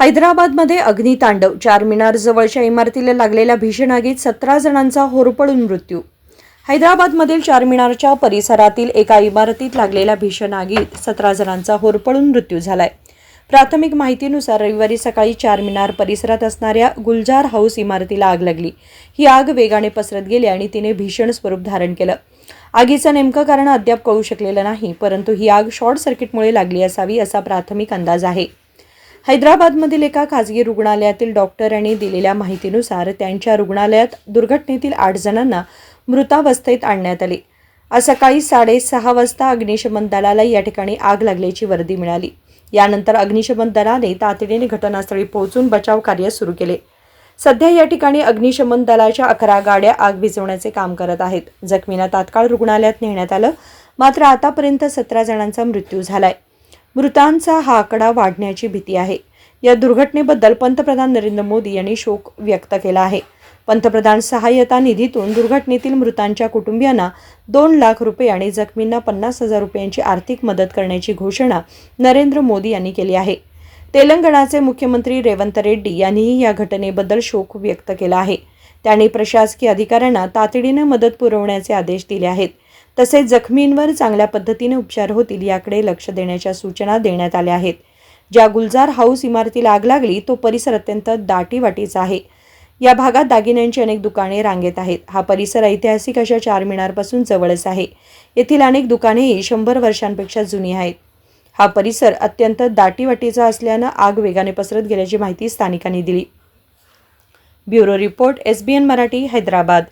हैदराबादमध्ये अग्नितांडव चारमिनार जवळच्या इमारतीला लागलेल्या भीषण आगीत सतरा जणांचा होरपळून मृत्यू. हैदराबादमधील चारमिनारच्या परिसरातील एका इमारतीत लागलेल्या भीषण आगीत सतरा जणांचा होरपळून मृत्यू झालाय. प्राथमिक माहितीनुसार रविवारी सकाळी चारमिनार परिसरात असणाऱ्या गुलजार हाऊस इमारतीला आग लागली. ही आग वेगाने पसरत गेली आणि तिने भीषण स्वरूप धारण केलं. आगीचं नेमकं कारण अद्याप कळू शकलेलं नाही परंतु ही आग शॉर्ट सर्किटमुळे लागली असावी असा प्राथमिक अंदाज आहे. हैदराबादमधील एका खाजगी रुग्णालयातील डॉक्टरांनी दिलेल्या माहितीनुसार त्यांच्या रुग्णालयात दुर्घटनेतील आठ जणांना मृतावस्थेत आणण्यात आले. आज सकाळी साडेसहा वाजता अग्निशमन दलाला या ठिकाणी आग लागल्याची वर्दी मिळाली. यानंतर अग्निशमन दलाने तातडीने घटनास्थळी पोहोचून बचाव कार्य सुरू केले. सध्या या ठिकाणी अग्निशमन दलाच्या अकरा गाड्या आग विझवण्याचे काम करत आहेत. जखमींना तात्काळ रुग्णालयात नेण्यात आलं. मात्र आतापर्यंत सतरा जणांचा मृत्यू झालाय. मृतांचा हा आकडा वाढण्याची भीती आहे. या दुर्घटनेबद्दल पंतप्रधान नरेंद्र मोदी यांनी शोक व्यक्त केला आहे. पंतप्रधान सहाय्यता निधीतून दुर्घटनेतील मृतांच्या कुटुंबियांना दोन लाख रुपये आणि जखमींना पन्नास हजार रुपयांची आर्थिक मदत करण्याची घोषणा नरेंद्र मोदी यांनी केली आहे. तेलंगणाचे मुख्यमंत्री रेवंत रेड्डी यांनीही या घटनेबद्दल शोक व्यक्त केला आहे. त्यांनी प्रशासकीय अधिकाऱ्यांना तातडीनं मदत पुरवण्याचे आदेश दिले आहेत. तसेच जखमींवर चांगल्या पद्धतीने उपचार होतील याकडे लक्ष देण्याच्या सूचना देण्यात आल्या आहेत. ज्या गुलजार हाऊस इमारतीला आग लागली तो परिसर अत्यंत दाटीवाटीचा आहे. या भागात दागिन्यांची अनेक दुकाने रांगेत आहेत. हा परिसर ऐतिहासिक अशा चारमिनारपासून जवळच आहे. येथील अनेक दुकानेही शंभर वर्षांपेक्षा जुनी आहेत. हा परिसर अत्यंत दाटीवाटीचा असल्यानं आग वेगाने पसरत गेल्याची माहिती स्थानिकांनी दिली. Bureau report S B N Marathi Hyderabad.